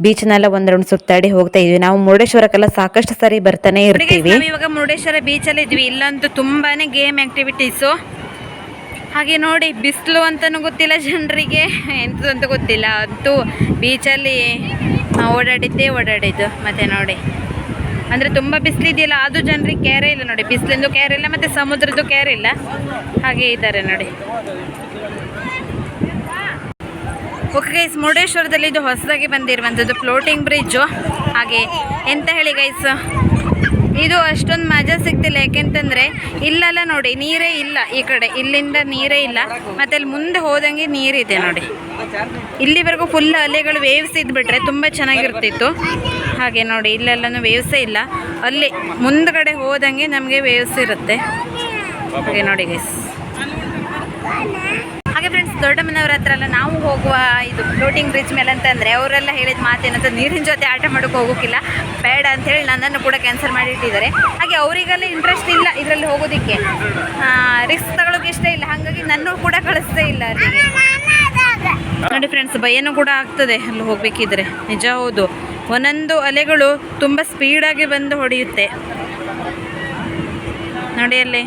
ಬೀಚ್ನೆಲ್ಲ ಒಂದು ರೌಂಡ್ ಸುತ್ತಾಡಿ ಹೋಗ್ತಾ ಇದ್ವಿ. ನಾವು ಮುರುಡೇಶ್ವರಕ್ಕೆಲ್ಲ ಸಾಕಷ್ಟು ಸರಿ ಬರ್ತಾನೆ ಇರ್ತೀವಿ. ಇವಾಗ ಮುರುಡೇಶ್ವರ ಬೀಚಲ್ಲಿ ಇದ್ವಿ. ಇಲ್ಲಂತೂ ತುಂಬಾನೇ ಗೇಮ್ ಆಕ್ಟಿವಿಟೀಸು ಹಾಗೆ ನೋಡಿ ಬಿಸಿಲು ಅಂತಲೂ ಗೊತ್ತಿಲ್ಲ ಜನರಿಗೆ. ಎಂಥದ್ದು ಅಂತ ಗೊತ್ತಿಲ್ಲ. ಅಂತೂ ಬೀಚಲ್ಲಿ ಓಡಾಡಿದ್ದೇ ಓಡಾಡಿದ್ದು. ಮತ್ತೆ ನೋಡಿ. ಅಂದರೆ ತುಂಬ ಬಿಸಿಲಿದೆಯಲ್ಲ, ಅದು ಜನರಿಗೆ ಕೇರೆ ಇಲ್ಲ ನೋಡಿ. ಬಿಸಿಲಿಂದು ಕೇರೆ ಇಲ್ಲ, ಮತ್ತೆ ಸಮುದ್ರದ್ದು ಕೇರೆ ಇಲ್ಲ. ಹಾಗೆ ಇದ್ದಾರೆ ನೋಡಿ. ಓಕೆ ಗೈಸ್ ಮುರುಡೇಶ್ವರದಲ್ಲಿ ಇದು ಹೊಸದಾಗಿ ಬಂದಿರುವಂಥದ್ದು ಫ್ಲೋಟಿಂಗ್ ಬ್ರಿಡ್ಜು ಹಾಗೆ, ಎಂತ ಹೇಳಿ ಗೈಸ್ ಇದು ಅಷ್ಟೊಂದು ಮಜಾ ಸಿಗ್ತಿಲ್ಲ, ಯಾಕೆಂತಂದರೆ ಇಲ್ಲೆಲ್ಲ ನೋಡಿ, ನೀರೇ ಇಲ್ಲ ಈ ಕಡೆ. ಇಲ್ಲಿಂದ ನೀರೇ ಇಲ್ಲ. ಮತ್ತೆ ಅಲ್ಲಿ ಮುಂದೆ ಹೋದಂಗೆ ನೀರಿದೆ ನೋಡಿ. ಇಲ್ಲಿವರೆಗೂ ಫುಲ್ ಅಲೆಗಳು ವೇವ್ಸ್ ಇದ್ಬಿಟ್ರೆ ತುಂಬ ಚೆನ್ನಾಗಿರ್ತಿತ್ತು. ಹಾಗೆ ನೋಡಿ, ಇಲ್ಲೆಲ್ಲನೂ ವೇವ್ಸೇ ಇಲ್ಲ. ಅಲ್ಲಿ ಮುಂದ್ಗಡೆ ಹೋದಂಗೆ ನಮಗೆ ವೇವ್ಸ್ ಇರುತ್ತೆ. ಹಾಗೆ ನೋಡಿ ಗೈಸ್ ದೊಡ್ಡಮ್ಮನವ್ರ ಹತ್ರ ಎಲ್ಲ ನಾವು ಹೋಗುವ ಇದು ಫ್ಲೋಟಿಂಗ್ ಬ್ರಿಡ್ಜ್ ಮೇಲೆ ಅಂತಂದರೆ ಅವರೆಲ್ಲ ಹೇಳಿದ ಮಾತೇನಂತ ನೀರಿನ ಜೊತೆ ಆಟ ಮಾಡೋಕೆ ಹೋಗೋಕ್ಕಿಲ್ಲ, ಬೇಡ ಅಂತೇಳಿ ನನ್ನನ್ನು ಕೂಡ ಕ್ಯಾನ್ಸಲ್ ಮಾಡಿಟ್ಟಿದ್ದಾರೆ ಹಾಗೆ ಅವರಿಗೆಲ್ಲ ಇಂಟ್ರೆಸ್ಟ್ ಇಲ್ಲ ಇದರಲ್ಲಿ ಹೋಗೋದಕ್ಕೆ. ರಿಸ್ಕ್ ತಗೊಳ್ಳೋಕೆ ಇಷ್ಟ ಇಲ್ಲ, ಹಾಗಾಗಿ ನನ್ನೂ ಕೂಡ ಕಳಿಸ್ತೇ ಇಲ್ಲ ನೋಡಿ ಫ್ರೆಂಡ್ಸ್ ಭಯನೂ ಕೂಡ ಆಗ್ತದೆ ಅಲ್ಲಿ ಹೋಗಬೇಕಿದ್ರೆ. ನಿಜ ಹೌದು. ಒಂದೊಂದು ಅಲೆಗಳು ತುಂಬ ಸ್ಪೀಡಾಗಿ ಬಂದು ಹೊಡೆಯುತ್ತೆ. ನೋಡಿ ಅಲ್ಲಿ.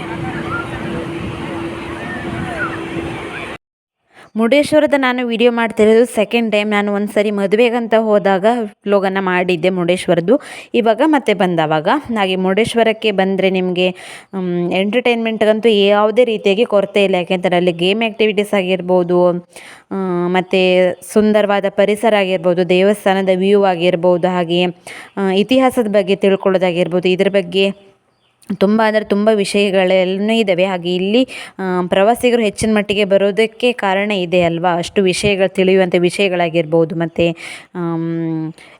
ಮುರುಡೇಶ್ವರದ ನಾನು ವಿಡಿಯೋ ಮಾಡ್ತಿರೋದು ಸೆಕೆಂಡ್ ಟೈಮ್ ನಾನು ಒಂದು ಸರಿ ಮದುವೆಗಂತ ಹೋದಾಗ ವ್ಲೋಗನ್ನು ಮಾಡಿದ್ದೆ ಮುರುಡೇಶ್ವರದ್ದು. ಇವಾಗ ಮತ್ತೆ ಬಂದವಾಗ. ಹಾಗೆ ಮುರುಡೇಶ್ವರಕ್ಕೆ ಬಂದರೆ ನಿಮಗೆ ಎಂಟರ್ಟೈನ್ಮೆಂಟ್ಗಂತೂ ಯಾವುದೇ ರೀತಿಯಾಗಿ ಕೊರತೆ ಇಲ್ಲ. ಯಾಕೆಂದರೆ ಅಲ್ಲಿ ಗೇಮ್ ಆ್ಯಕ್ಟಿವಿಟೀಸ್ ಆಗಿರ್ಬೋದು ಮತ್ತು ಸುಂದರವಾದ ಪರಿಸರ ಆಗಿರ್ಬೋದು, ದೇವಸ್ಥಾನದ ವ್ಯೂ ಆಗಿರ್ಬೋದು ಹಾಗೆ ಇತಿಹಾಸದ ಬಗ್ಗೆ ತಿಳ್ಕೊಳ್ಳೋದಾಗಿರ್ಬೋದು. ಇದ್ರ ಬಗ್ಗೆ ತುಂಬ ಅಂದರೆ ತುಂಬ ವಿಷಯಗಳೆಲ್ಲ ಇದ್ದಾವೆ ಹಾಗೆ ಇಲ್ಲಿ ಪ್ರವಾಸಿಗರು ಹೆಚ್ಚಿನ ಮಟ್ಟಿಗೆ ಬರೋದಕ್ಕೆ ಕಾರಣ ಇದೆ ಅಲ್ವಾ? ಅಷ್ಟು ವಿಷಯಗಳು ತಿಳಿಯುವಂಥ ವಿಷಯಗಳಾಗಿರ್ಬೋದು. ಮತ್ತು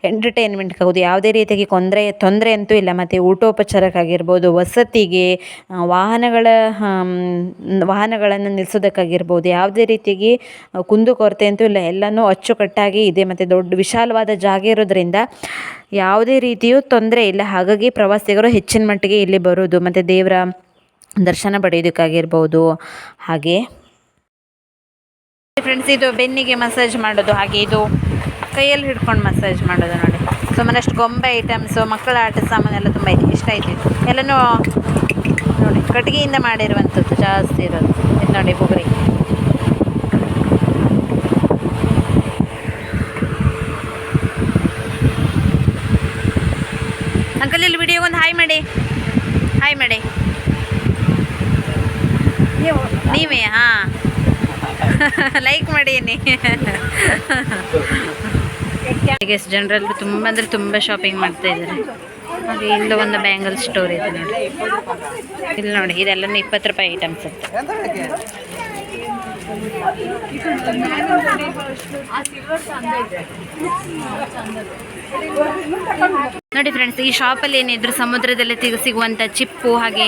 ಎಂಟರ್ಟೈನ್ಮೆಂಟ್ಗಾಗೋದು ಯಾವುದೇ ರೀತಿಯಾಗಿ ತೊಂದರೆ ತೊಂದರೆ ಅಂತೂ ಇಲ್ಲ. ಮತ್ತು ಊಟೋಪಚಾರಕ್ಕಾಗಿರ್ಬೋದು ವಸತಿಗೆ ವಾಹನಗಳ ವಾಹನಗಳನ್ನು ನಿಲ್ಲಿಸೋದಕ್ಕಾಗಿರ್ಬೋದು ಯಾವುದೇ ರೀತಿಯಾಗಿ ಕುಂದುಕೊರತೆ ಅಂತೂ ಇಲ್ಲ. ಎಲ್ಲನೂ ಅಚ್ಚುಕಟ್ಟಾಗಿ ಇದೆ. ಮತ್ತು ದೊಡ್ಡ ವಿಶಾಲವಾದ ಜಾಗ ಇರೋದ್ರಿಂದ ಯಾವುದೇ ರೀತಿಯೂ ತೊಂದರೆ ಇಲ್ಲ. ಹಾಗಾಗಿ ಪ್ರವಾಸಿಗರು ಹೆಚ್ಚಿನ ಮಟ್ಟಿಗೆ ಇಲ್ಲಿ ಬರೋದು ಮತ್ತು ದೇವರ ದರ್ಶನ ಪಡೆಯೋದಕ್ಕಾಗಿರ್ಬೋದು ಹಾಗೆ ಫ್ರೆಂಡ್ಸ್ ಇದು ಬೆನ್ನಿಗೆ ಮಸಾಜ್ ಮಾಡೋದು, ಹಾಗೆ ಇದು ಕೈಯಲ್ಲಿ ಹಿಡ್ಕೊಂಡು ಮಸಾಜ್ ಮಾಡೋದು ನೋಡಿ. ಸುಮಾರಷ್ಟು ಗೊಂಬೆ ಐಟಮ್ಸು ಮಕ್ಕಳ ಆಟ ಸಾಮಾನೆಲ್ಲ ತುಂಬ ಇಷ್ಟ ಆಯ್ತು. ಎಲ್ಲನೂ ನೋಡಿ, ಕಟ್ಟಿಗೆಯಿಂದ ಮಾಡಿರುವಂಥದ್ದು ಜಾಸ್ತಿ ಇರೋದು. ನೋಡಿ, ಬುಗುರಿ. ಅಂಕಲ್ ಇಲ್ಲಿ ವಿಡಿಯೋಗೊಂದು ಹಾಯ್ ಮಾಡಿ. ಹಾಯ್ ಮಾಡಿ. ನೀವೇ, ಹಾಂ. ಲೈಕ್ ಮಾಡೀನಿ ಹೀಗೆ ಜನರಲ್ಲೂ ತುಂಬ ಅಂದರೆ ತುಂಬ ಶಾಪಿಂಗ್ ಮಾಡ್ತಾ ಇದ್ದಾರೆ. ಹಾಗೆ ಇಲ್ಲೂ ಒಂದು ಬ್ಯಾಂಗಲ್ ಸ್ಟೋರ್ ಇದೆ ನೋಡಿ. ಇಲ್ಲಿ ನೋಡಿ ಇದೆಲ್ಲ ಇಪ್ಪತ್ತು ರೂಪಾಯಿ ಐಟಮ್ಸ್ ಅಂತ ನೋಡಿ ಫ್ರೆಂಡ್ಸ್ ಈ ಶಾಪಲ್ಲಿ ಏನಿದ್ರು ಸಮುದ್ರದಲ್ಲಿ ಸಿಗುವಂಥ ಚಿಪ್ಪು ಹಾಗೆ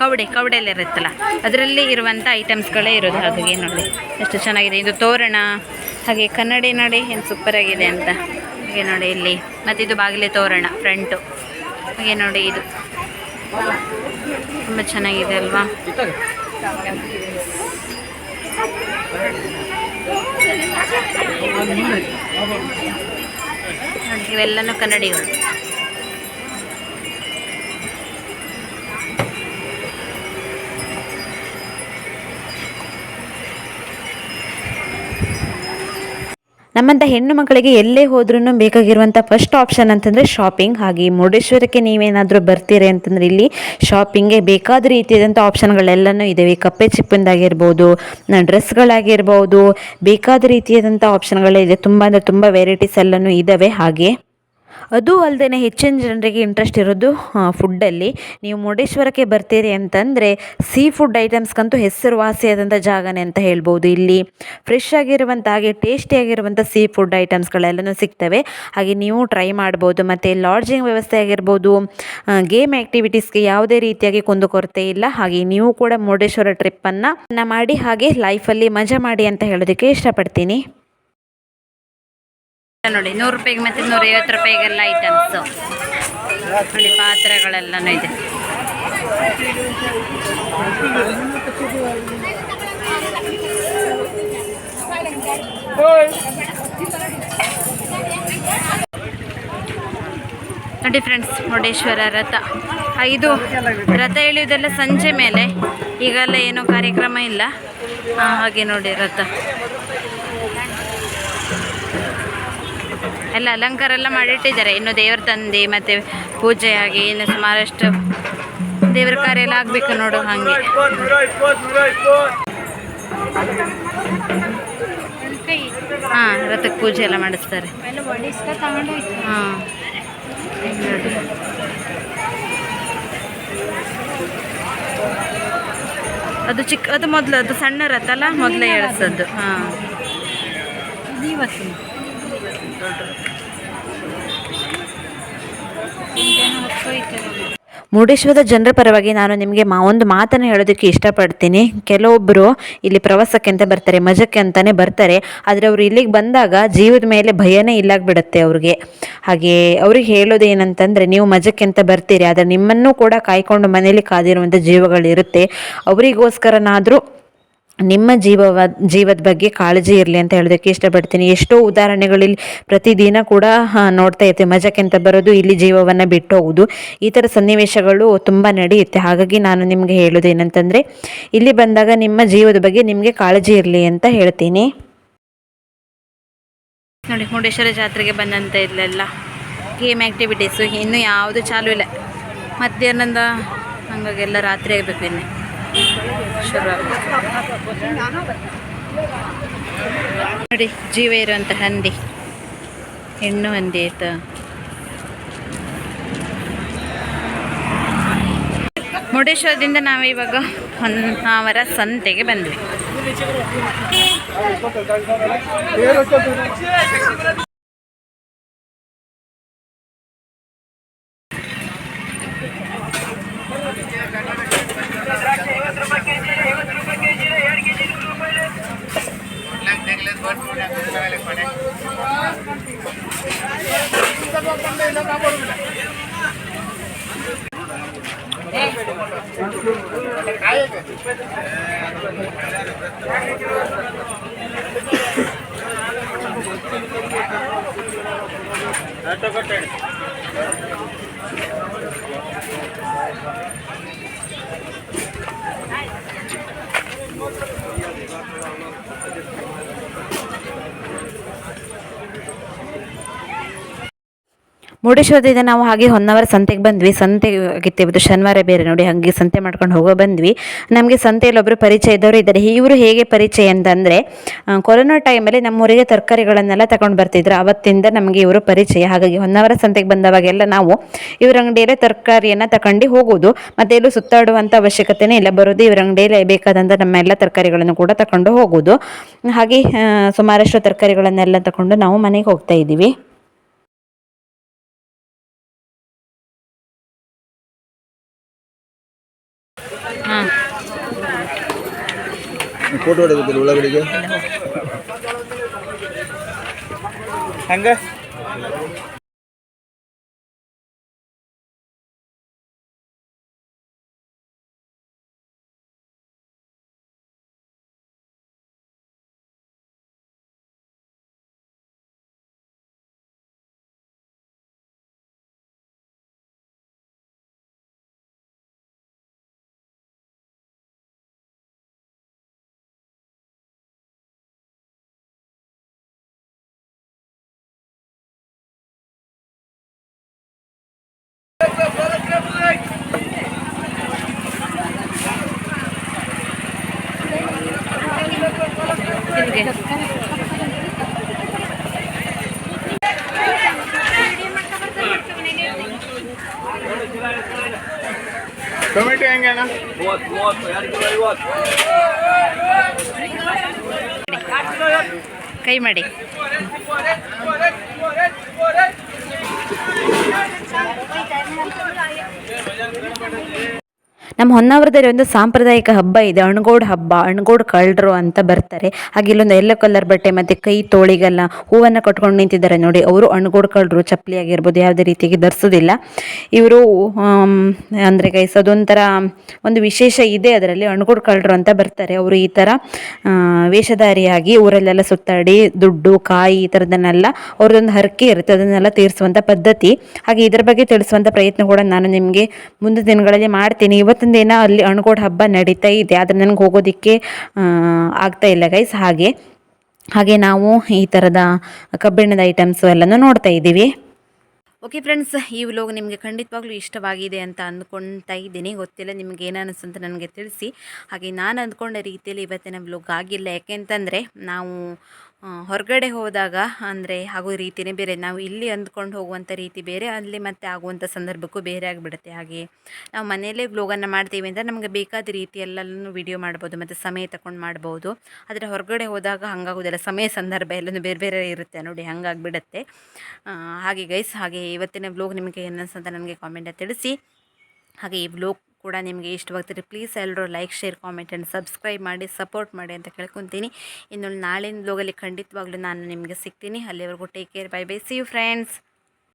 ಕವಡೆ ಕವಡೆ ಎಲ್ಲ ಇರುತ್ತಲ್ಲ, ಅದರಲ್ಲಿ ಇರುವಂಥ ಐಟಮ್ಸ್ಗಳೇ ಇರೋದು. ಹಾಗೆ ನೋಡಿ ಎಷ್ಟು ಚೆನ್ನಾಗಿದೆ. ಇದು ತೋರಣ, ಹಾಗೆ ಕನ್ನಡಿ ನೋಡಿ, ಏನು ಸೂಪರ್ ಆಗಿದೆ ಅಂತ. ಹಾಗೆ ನೋಡಿ ಇಲ್ಲಿ, ಮತ್ತು ಇದು ಬಾಗಿಲೆ ತೋರಣ ಫ್ರಂಟು ಹಾಗೆ ನೋಡಿ ಇದು. ತುಂಬ ಚೆನ್ನಾಗಿದೆ ಅಲ್ವಾ? ಇವೆಲ್ಲನೂ ಕನ್ನಡಿಗಳು. ನಮ್ಮಂಥ ಹೆಣ್ಣು ಮಕ್ಕಳಿಗೆ ಎಲ್ಲೇ ಹೋದ್ರೂ ಬೇಕಾಗಿರುವಂಥ ಫಸ್ಟ್ ಆಪ್ಷನ್ ಅಂತಂದರೆ ಶಾಪಿಂಗ್ ಹಾಗೆ ಮುರುಡೇಶ್ವರಕ್ಕೆ ನೀವೇನಾದರೂ ಬರ್ತೀರಿ ಅಂತಂದರೆ ಇಲ್ಲಿ ಶಾಪಿಂಗ್ಗೆ ಬೇಕಾದ ರೀತಿಯಾದಂಥ ಆಪ್ಷನ್ಗಳೆಲ್ಲನೂ ಇದ್ದಾವೆ ಕಪ್ಪೆ ಚಿಪ್ಪಿಂದಾಗಿರ್ಬೋದು ಡ್ರೆಸ್ಗಳಾಗಿರ್ಬೋದು ಬೇಕಾದ ರೀತಿಯಾದಂಥ ಆಪ್ಷನ್ಗಳೇ ಇದೆ. ತುಂಬ ಅಂದರೆ ತುಂಬ ವೆರೈಟೀಸ್ ಎಲ್ಲನೂ ಇದ್ದಾವೆ ಹಾಗೆ ಅದು ಅಲ್ಲದೆ ಹೆಚ್ಚಿನ ಜನರಿಗೆ ಇಂಟ್ರೆಸ್ಟ್ ಇರೋದು ಫುಡ್ಡಲ್ಲಿ ನೀವು ಮುರುಡೇಶ್ವರಕ್ಕೆ ಬರ್ತೀರಿ ಅಂತಂದರೆ ಸೀ ಫುಡ್ ಐಟಮ್ಸ್ಗಂತೂ ಹೆಸರುವಾಸಿಯಾದಂಥ ಜಾಗನೇ ಅಂತ ಹೇಳ್ಬೋದು ಇಲ್ಲಿ. ಫ್ರೆಶ್ ಆಗಿರುವಂಥ ಹಾಗೆ ಟೇಸ್ಟಿಯಾಗಿರುವಂಥ ಸೀ ಫುಡ್ ಐಟಮ್ಸ್ಗಳೆಲ್ಲನೂ ಸಿಗ್ತವೆ. ಹಾಗೆ ನೀವು ಟ್ರೈ ಮಾಡ್ಬೋದು. ಮತ್ತು ಲಾಡ್ಜಿಂಗ್ ವ್ಯವಸ್ಥೆ ಆಗಿರ್ಬೋದು ಗೇಮ್ ಆ್ಯಕ್ಟಿವಿಟೀಸ್ಗೆ ಯಾವುದೇ ರೀತಿಯಾಗಿ ಕುಂದುಕೊರತೆ ಇಲ್ಲ. ಹಾಗೆ ನೀವು ಕೂಡ ಮುರುಡೇಶ್ವರ ಟ್ರಿಪ್ಪನ್ನು ಮಾಡಿ ಹಾಗೆ ಲೈಫಲ್ಲಿ ಮಜಾ ಮಾಡಿ ಅಂತ ಹೇಳೋದಕ್ಕೆ ಇಷ್ಟಪಡ್ತೀನಿ. ನೋಡಿ, ನೂರು ರೂಪಾಯಿಗೆ ಮತ್ತು ನೂರೈವತ್ತು ರೂಪಾಯಿಗೆಲ್ಲ ಐಟಮ್ಸು ನೋಡಿ, ಪಾತ್ರೆಗಳೆಲ್ಲನೂ ಇದೆ. ನೋಡಿ ಫ್ರೆಂಡ್ಸ್ ಮುರುಡೇಶ್ವರ ರಥ. ಇದು ರಥ ಎಳೆಯುವುದೆಲ್ಲ ಸಂಜೆ ಮೇಲೆ. ಈಗೆಲ್ಲ ಏನೋ ಕಾರ್ಯಕ್ರಮ ಇಲ್ಲ. ಹಾಗೆ ನೋಡಿ ರಥ. ಎಲ್ಲ ಅಲಂಕಾರ ಎಲ್ಲ ಮಾಡಿಟ್ಟಿದ್ದಾರೆ. ಇನ್ನು ದೇವ್ರ ತಂದೆ ಮತ್ತು ಆಗಿ ಇನ್ನು ಸುಮಾರಷ್ಟು ದೇವ್ರ ಕಾರ್ಯ ಎಲ್ಲ ಆಗ್ಬೇಕು ನೋಡು ಹಾಗೆ. ಹಾ, ರಥಕ್ಕೆ ಪೂಜೆ ಎಲ್ಲ ಮಾಡಿಸ್ತಾರೆ. ಹಾಂ. ಅದು ಚಿಕ್ಕ, ಅದು ಮೊದಲು, ಅದು ಸಣ್ಣ ರಥ ಅಲ್ಲ? ಮೊದಲೇ ಎಳ್ಸೋದು. ಹಾಂ ಇದು ಇವತ್ತು ಜನ ಹೊತ್ತೋಯ್ತು ಮುರುಡೇಶ್ವರದ ಜನರ ಪರವಾಗಿ ನಾನು ನಿಮಗೆ ಮಾ ಒಂದು ಮಾತನ್ನು ಹೇಳೋದಕ್ಕೆ ಇಷ್ಟಪಡ್ತೀನಿ. ಕೆಲವೊಬ್ಬರು ಇಲ್ಲಿ ಪ್ರವಾಸಕ್ಕೆ ಅಂತ ಬರ್ತಾರೆ, ಮಜಕ್ಕೆ ಅಂತಲೇ ಬರ್ತಾರೆ. ಆದರೆ ಅವರು ಇಲ್ಲಿಗೆ ಬಂದಾಗ ಜೀವದ ಮೇಲೆ ಭಯನೇ ಇಲ್ಲಾಗ್ಬಿಡುತ್ತೆ ಅವ್ರಿಗೆ. ಹಾಗೆ ಅವ್ರಿಗೆ ಹೇಳೋದು ಏನಂತಂದರೆ ನೀವು ಮಜಕ್ಕೆ ಅಂತ ಬರ್ತೀರಿ, ಆದರೆ ನಿಮ್ಮನ್ನು ಕೂಡ ಕಾಯ್ಕೊಂಡು ಮನೇಲಿ ಕಾದಿರುವಂಥ ಜೀವಗಳಿರುತ್ತೆ. ಅವರಿಗೋಸ್ಕರನಾದರೂ ನಿಮ್ಮ ಜೀವವ, ಜೀವದ ಬಗ್ಗೆ ಕಾಳಜಿ ಇರಲಿ ಅಂತ ಹೇಳೋದಕ್ಕೆ ಇಷ್ಟಪಡ್ತೀನಿ. ಎಷ್ಟೋ ಉದಾಹರಣೆಗಳಲ್ಲಿ ಪ್ರತಿದಿನ ಕೂಡ ನೋಡ್ತಾ ಇರ್ತೀವಿ. ಮಜಕ್ಕೆ ಅಂತ ಬರೋದು ಇಲ್ಲಿ ಜೀವವನ್ನು ಬಿಟ್ಟು ಹೋಗೋದು ಈ ಥರ ಸನ್ನಿವೇಶಗಳು ತುಂಬ ನಡೆಯುತ್ತೆ. ಹಾಗಾಗಿ ನಾನು ನಿಮಗೆ ಹೇಳೋದು ಏನಂತಂದರೆ, ಇಲ್ಲಿ ಬಂದಾಗ ನಿಮ್ಮ ಜೀವದ ಬಗ್ಗೆ ನಿಮಗೆ ಕಾಳಜಿ ಇರಲಿ ಅಂತ ಹೇಳ್ತೀನಿ. ನೋಡಿ, ಮುರುಡೇಶ್ವರ ಜಾತ್ರೆಗೆ ಬಂದಂತ ಇಲ್ಲೆಲ್ಲ ಗೇಮ್ ಆ್ಯಕ್ಟಿವಿಟೀಸು ಇನ್ನೂ ಯಾವುದು ಚಾಲೂ ಇಲ್ಲ. ಮಧ್ಯಾಹ್ನದ ಹಂಗಾಗೆಲ್ಲ ರಾತ್ರಿ ಆಗಬೇಕು ಇನ್ನೇ ನೋಡಿ ಜೀವ ಇರುವಂಥ ಹಂದಿ. ಹೆಣ್ಣು ಹಂದಿ ಆಯ್ತಾ? ಮುರುಡೇಶ್ವರದಿಂದ ನಾವು ಇವಾಗ ಹೊನ್ನಾವರ ಸಂತೆಗೆ ಬಂದ್ವಿ. ಮುರುಡೇಶ್ವರದಿಂದ ನಾವು ಹಾಗೆ ಹೊನ್ನವರ ಸಂತೆಗೆ ಬಂದ್ವಿ. ಸಂತೆ ಆಗಿತ್ತು ಇವತ್ತು ಶನಿವಾರ ಬೇರೆ ನೋಡಿ ಹಾಗೆ ಸಂತೆ ಮಾಡ್ಕೊಂಡು ಹೋಗೋ ಬಂದ್ವಿ. ನಮಗೆ ಸಂತೆಯಲ್ಲಿ ಒಬ್ಬರು ಪರಿಚಯ ಇದ್ದವರು ಇದ್ದಾರೆ. ಇವರು ಹೇಗೆ ಪರಿಚಯ ಅಂತಂದರೆ ಕೊರೋನಾ ಟೈಮಲ್ಲಿ ನಮ್ಮೂರಿಗೆ ತರಕಾರಿಗಳನ್ನೆಲ್ಲ ತಗೊಂಡು ಬರ್ತಿದ್ರು. ಅವತ್ತಿಂದ ನಮಗೆ ಇವರು ಪರಿಚಯ. ಹಾಗಾಗಿ ಹೊನ್ನವರ ಸಂತೆಗೆ ಬಂದವಾಗೆಲ್ಲ ನಾವು ಇವ್ರ ಅಂಗಡಿಯಲ್ಲೇ ತರಕಾರಿಯನ್ನು ತಗೊಂಡು ಹೋಗೋದು. ಮತ್ತು ಎಲ್ಲೂ ಸುತ್ತಾಡುವಂಥ ಅವಶ್ಯಕತೆನೇ ಇಲ್ಲ. ಬರೋದು ಇವರ ಅಂಗಡಿಯಲ್ಲೇ ಬೇಕಾದಂಥ ನಮ್ಮ ಎಲ್ಲ ತರಕಾರಿಗಳನ್ನು ಕೂಡ ತಗೊಂಡು ಹೋಗೋದು. ಹಾಗೆ ಸುಮಾರಷ್ಟು ತರಕಾರಿಗಳನ್ನೆಲ್ಲ ತಗೊಂಡು ನಾವು ಮನೆಗೆ ಹೋಗ್ತಾ ಇದ್ದೀವಿ. போட்டோ எடுக்கிறது உள்ள கிடைக்கும். அங்கே? ಟೊಮೆಟೊ ಹೆಂಗೆ ಅಣ್ಣ? ಕೈ ಮಾಡಿ. ನಮ್ಮ ಹೊನ್ನಾವರದಲ್ಲಿ ಒಂದು ಸಾಂಪ್ರದಾಯಿಕ ಹಬ್ಬ ಇದೆ, ಅಣ್ಗೋಡ್ ಹಬ್ಬ, ಅಣ್ಗೋಡ್ ಕಳ್ಳರು ಅಂತ ಬರ್ತಾರೆ. ಹಾಗೆ ಇಲ್ಲೊಂದು ಎಲ್ಲೋ ಕಲರ್ ಬಟ್ಟೆ ಮತ್ತು ಕೈ ತೋಳಿಗೆಲ್ಲ ಹೂವನ್ನು ಕಟ್ಕೊಂಡು ನಿಂತಿದ್ದಾರೆ ನೋಡಿ. ಅವರು ಅಣ್ಗೋಡ್ ಕಳ್ಳರು, ಚಪ್ಪಲಿ ಆಗಿರ್ಬೋದು, ಯಾವುದೇ ರೀತಿಯಾಗಿ ಧರಿಸೋದಿಲ್ಲ ಇವರು ಅಂದರೆ ಗೈಸ್ ಅದೊಂಥರ ಒಂದು ವಿಶೇಷ ಇದೆ ಅದರಲ್ಲಿ. ಅಣ್ಗೋಡ್ ಕಳ್ಳರು ಅಂತ ಬರ್ತಾರೆ. ಅವರು ಈ ಥರ ವೇಷಧಾರಿಯಾಗಿ ಊರಲ್ಲೆಲ್ಲ ಸುತ್ತಾಡಿ, ದುಡ್ಡು, ಕಾಯಿ ಈ ಥರದನ್ನೆಲ್ಲ ಅವ್ರದ್ದೊಂದು ಹರಕೆ ಇರುತ್ತೆ. ಅದನ್ನೆಲ್ಲ ತೀರಿಸುವಂಥ ಪದ್ಧತಿ. ಹಾಗೆ ಇದರ ಬಗ್ಗೆ ತಿಳಿಸುವಂಥ ಪ್ರಯತ್ನ ಕೂಡ ನಾನು ನಿಮಗೆ ಮುಂದಿನ ದಿನಗಳಲ್ಲಿ ಮಾಡ್ತೀನಿ. ಇವತ್ತಿನ ದಿನ ಅಲ್ಲಿ ಅಣ್ಗೋಡ್ ಹಬ್ಬ ನಡೀತಾ ಇದೆ, ಆದರೆ ನನಗೆ ಹೋಗೋದಕ್ಕೆ ಆಗ್ತಾ ಇಲ್ಲ ಗೈಸ್ ಹಾಗೆ. ಹಾಗೆ ನಾವು ಈ ಥರದ ಕಬ್ಬಿಣದ ಐಟಮ್ಸು ಎಲ್ಲನೂ ನೋಡ್ತಾ ಇದ್ದೀವಿ. ಓಕೆ ಫ್ರೆಂಡ್ಸ್ ಈ ವ್ಲೋಗ್ ನಿಮಗೆ ಖಂಡಿತವಾಗ್ಲೂ ಇಷ್ಟವಾಗಿದೆ ಅಂತ ಅಂದ್ಕೊಳ್ತಾ ಇದ್ದೀನಿ. ಗೊತ್ತಿಲ್ಲ ನಿಮ್ಗೆ ಏನು ಅಂತ ನನಗೆ ತಿಳಿಸಿ. ಹಾಗೆ ನಾನು ಅಂದ್ಕೊಂಡ ರೀತಿಯಲ್ಲಿ ಇವತ್ತಿನ ವ್ಲಾಗ್ ಆಗಿಲ್ಲ. ಯಾಕೆಂತಂದರೆ ನಾವು ಹೊರಗಡೆ ಹೋದಾಗ ಅಂದರೆ ಆಗೋ ರೀತಿಯೇ ಬೇರೆ. ನಾವು ಇಲ್ಲಿ ಅಂದ್ಕೊಂಡು ಹೋಗುವಂಥ ರೀತಿ ಬೇರೆ, ಅಲ್ಲಿ ಮತ್ತೆ ಆಗುವಂಥ ಸಂದರ್ಭಕ್ಕೂ ಬೇರೆ ಆಗಿಬಿಡುತ್ತೆ ಹಾಗೆ. ನಾವು ಮನೆಯಲ್ಲೇ ವ್ಲೋಗನ್ನು ಮಾಡ್ತೀವಿ ಅಂದರೆ ನಮಗೆ ಬೇಕಾದ ರೀತಿ ವೀಡಿಯೋ ಮಾಡ್ಬೋದು, ಮತ್ತು ಸಮಯ ತಗೊಂಡು ಮಾಡ್ಬೋದು. ಆದರೆ ಹೊರಗಡೆ ಹೋದಾಗ ಹಂಗಾಗೋದಿಲ್ಲ. ಸಮಯ ಸಂದರ್ಭ ಎಲ್ಲನೂ ಬೇರೆ ಬೇರೆ ಇರುತ್ತೆ ನೋಡಿ, ಹಂಗಾಗಿಬಿಡುತ್ತೆ. ಹಾಗೆ ಗೈಸ್ ಹಾಗೆ ಇವತ್ತಿನ ವ್ಲೋಗ್ ನಿಮಗೆ ಏನಿಸ್ತಂತ ನನಗೆ ಕಾಮೆಂಟ್ ತಿಳಿಸಿ. ಹಾಗೆ ಈ ವ್ಲೋಗ್ ಕೂಡ ನಿಮಗೆ ಇಷ್ಟವಾಗ್ತೀರಿ ಪ್ಲೀಸ್ ಎಲ್ಲರೂ like share comment and subscribe ಮಾಡಿ ಸಪೋರ್ಟ್ ಮಾಡಿ ಅಂತ ಕೇಳ್ಕೊತೀನಿ. ಇನ್ನು ನಾಳಿನ ಲೋಗಲ್ಲಿ ಖಂಡಿತವಾಗ್ಲೂ ನಾನು ನಿಮಗೆ ಸಿಗ್ತೀನಿ. ಅಲ್ಲಿವರೆಗೂ take care bye bye see you friends